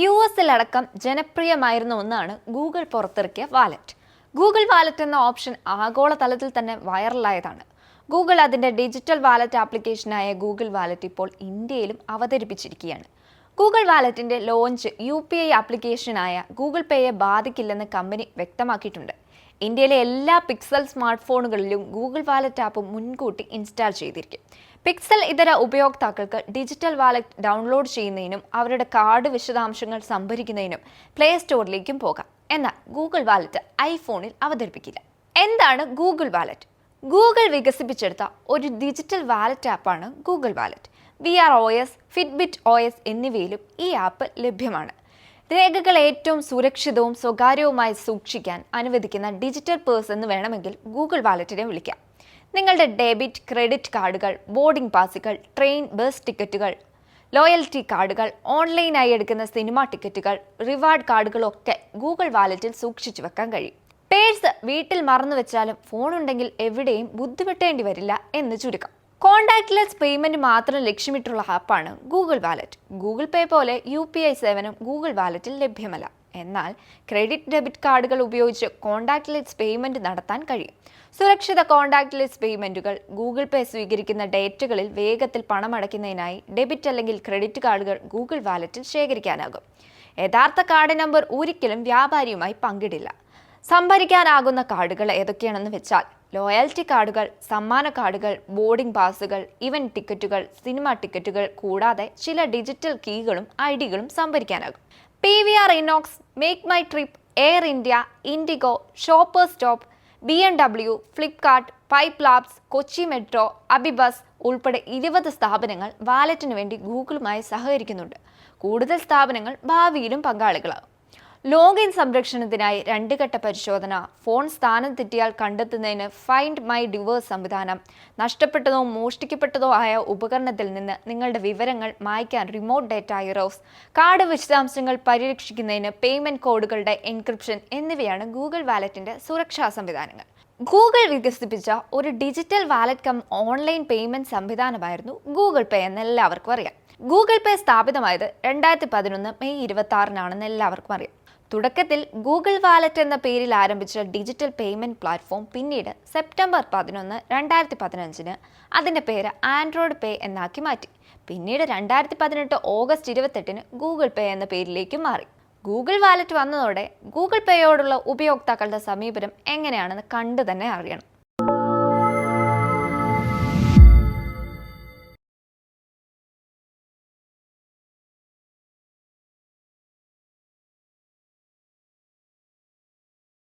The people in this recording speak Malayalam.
യു എസിലടക്കം ജനപ്രിയമായിരുന്ന ഒന്നാണ് ഗൂഗിൾ പുറത്തിറക്കിയ വാലറ്റ്. ഗൂഗിൾ വാലറ്റ് എന്ന ഓപ്ഷൻ ആഗോളതലത്തിൽ തന്നെ വൈറലായതാണ്. ഗൂഗിൾ അതിന്റെ ഡിജിറ്റൽ വാലറ്റ് ആപ്ലിക്കേഷനായ ഗൂഗിൾ വാലറ്റ് ഇപ്പോൾ ഇന്ത്യയിലും അവതരിപ്പിച്ചിരിക്കുകയാണ്. ഗൂഗിൾ വാലറ്റിന്റെ ലോഞ്ച് യു പി ഐ ആപ്ലിക്കേഷനായ ഗൂഗിൾ പേയെ ബാധിക്കില്ലെന്ന് കമ്പനി വ്യക്തമാക്കിയിട്ടുണ്ട്. ഇന്ത്യയിലെ എല്ലാ പിക്സൽ സ്മാർട്ട് ഫോണുകളിലും ഗൂഗിൾ വാലറ്റ് ആപ്പ് മുൻകൂട്ടി ഇൻസ്റ്റാൾ ചെയ്തിരിക്കും. പിക്സൽ ഇതര ഉപയോക്താക്കൾക്ക് ഡിജിറ്റൽ വാലറ്റ് ഡൗൺലോഡ് ചെയ്യുന്നതിനും അവരുടെ കാർഡ് വിശദാംശങ്ങൾ സംഭരിക്കുന്നതിനും പ്ലേ സ്റ്റോറിലേക്കും പോകാം. എന്നാൽ ഗൂഗിൾ വാലറ്റ് ഐഫോണിൽ അവതരിപ്പിക്കില്ല. എന്താണ് ഗൂഗിൾ വാലറ്റ് ഗൂഗിൾ വികസിപ്പിച്ചെടുത്ത ഒരു ഡിജിറ്റൽ വാലറ്റ് ആപ്പാണ് Google Wallet V R O S Fitbit O S എന്നിവയിലും ഈ ആപ്പ് ലഭ്യമാണ്. രേഖകൾ ഏറ്റവും സുരക്ഷിതവും സ്വകാര്യവുമായി സൂക്ഷിക്കാൻ അനുവദിക്കുന്ന ഡിജിറ്റൽ പേഴ്സ് എന്ന് വേണമെങ്കിൽ ഗൂഗിൾ വാലറ്റിനെ വിളിക്കാം. നിങ്ങളുടെ ഡെബിറ്റ് ക്രെഡിറ്റ് കാർഡുകൾ ബോർഡിംഗ് പാസുകൾ ട്രെയിൻ ബസ് ടിക്കറ്റുകൾ ലോയൽറ്റി കാർഡുകൾ ഓൺലൈനായി എടുക്കുന്ന സിനിമ ടിക്കറ്റുകൾ റിവാർഡ് കാർഡുകളൊക്കെ ഗൂഗിൾ വാലറ്റിൽ സൂക്ഷിച്ചു വെക്കാൻ കഴിയും. പേഴ്സ് വീട്ടിൽ മറന്നു വെച്ചാലും ഫോണുണ്ടെങ്കിൽ എവിടെയും ബുദ്ധിമുട്ടേണ്ടി വരില്ല എന്ന് ചുരുക്കം. കോൺടാക്ട്ലെസ് പേയ്മെന്റ് മാത്രം ലക്ഷ്യമിട്ടുള്ള ആപ്പാണ് ഗൂഗിൾ വാലറ്റ്. ഗൂഗിൾ പേ പോലെ യു പി ഐ സേവനം ഗൂഗിൾ വാലറ്റിൽ ലഭ്യമല്ല. എന്നാൽ ക്രെഡിറ്റ് ഡെബിറ്റ് കാർഡുകൾ ഉപയോഗിച്ച് കോൺടാക്ട്ലെസ് പേയ്മെന്റ് നടത്താൻ കഴിയും. സുരക്ഷിത കോൺടാക്ട്ലെസ് പേയ്മെന്റുകൾ ഗൂഗിൾ പേ സ്വീകരിക്കുന്ന ഡേറ്റുകളിൽ വേഗത്തിൽ പണമടയ്ക്കുന്നതിനായി ഡെബിറ്റ് അല്ലെങ്കിൽ ക്രെഡിറ്റ് കാർഡുകൾ ഗൂഗിൾ വാലറ്റിൽ ശേഖരിക്കാനാകും. യഥാർത്ഥ കാർഡ് നമ്പർ ഒരിക്കലും വ്യാപാരിയുമായി പങ്കിടില്ല. സംഭരിക്കാനാകുന്ന കാർഡുകൾ ഏതൊക്കെയാണെന്ന് വെച്ചാൽ ലോയൽറ്റി കാർഡുകൾ സമ്മാന കാർഡുകൾ ബോർഡിംഗ് പാസുകൾ ഇവന്റ് ടിക്കറ്റുകൾ സിനിമ ടിക്കറ്റുകൾ കൂടാതെ ചില ഡിജിറ്റൽ കീകളും ഐ ഡികളും സംഭരിക്കാനാകും. P V R INOX Make My Trip Air India IndiGo Shoppers Stop B M W Flipkart Pipe Labs Kochi metro AbhiBus ഉൾപ്പെടെ ഇരുപത് സ്ഥാപനങ്ങൾ വാലറ്റിനു വേണ്ടി ഗൂഗിളുമായി സഹകരിക്കുന്നുണ്ട്. കൂടുതൽ സ്ഥാപനങ്ങൾ ഭാവിയിലും പങ്കാളികളാകും. ലോഗിൻ സംരക്ഷണത്തിനായി രണ്ട് ഘട്ട പരിശോധന. ഫോൺ സ്ഥാനം തെറ്റിയാൽ കണ്ടെത്തുന്നതിന് ഫൈൻഡ് മൈ ഡിവേഴ്സ് സംവിധാനം. നഷ്ടപ്പെട്ടതോ മോഷ്ടിക്കപ്പെട്ടതോ ആയ ഉപകരണത്തിൽ നിന്ന് നിങ്ങളുടെ വിവരങ്ങൾ മായ്ക്കാൻ റിമോട്ട് ഡേറ്റ ഇറോസ് കാർഡ് വിശദാംശങ്ങൾ പരിരക്ഷിക്കുന്നതിന് പേയ്മെന്റ് കോഡുകളുടെ എൻക്രിപ്ഷൻ എന്നിവയാണ് ഗൂഗിൾ വാലറ്റിന്റെ സുരക്ഷാ സംവിധാനങ്ങൾ. ഗൂഗിൾ വികസിപ്പിച്ച ഒരു digital wallet cum online payment സംവിധാനമായിരുന്നു Google പേ എന്ന് എല്ലാവർക്കും അറിയാം. ഗൂഗിൾ പേ സ്ഥാപിതമായത് രണ്ടായിരത്തി പതിനൊന്ന് മെയ് ഇരുപത്തി ആറിനാണെന്ന് എല്ലാവർക്കും അറിയാം. തുടക്കത്തിൽ ഗൂഗിൾ വാലറ്റ് എന്ന പേരിൽ ആരംഭിച്ച ഡിജിറ്റൽ പേയ്മെന്റ് പ്ലാറ്റ്ഫോം പിന്നീട് സെപ്റ്റംബർ പതിനൊന്ന് രണ്ടായിരത്തി പതിനഞ്ചിന് അതിന്റെ പേര് ആൻഡ്രോയിഡ് പേ എന്നാക്കി മാറ്റി. പിന്നീട് രണ്ടായിരത്തി പതിനെട്ട് ഓഗസ്റ്റ് ഇരുപത്തെട്ടിന് ഗൂഗിൾ പേ എന്ന പേരിലേക്ക് മാറി. ഗൂഗിൾ വാലറ്റ് വന്നതോടെ ഗൂഗിൾ പേയോടുള്ള ഉപയോക്താക്കളുടെ സമീപനം എങ്ങനെയാണെന്ന് കണ്ടു തന്നെ അറിയണം.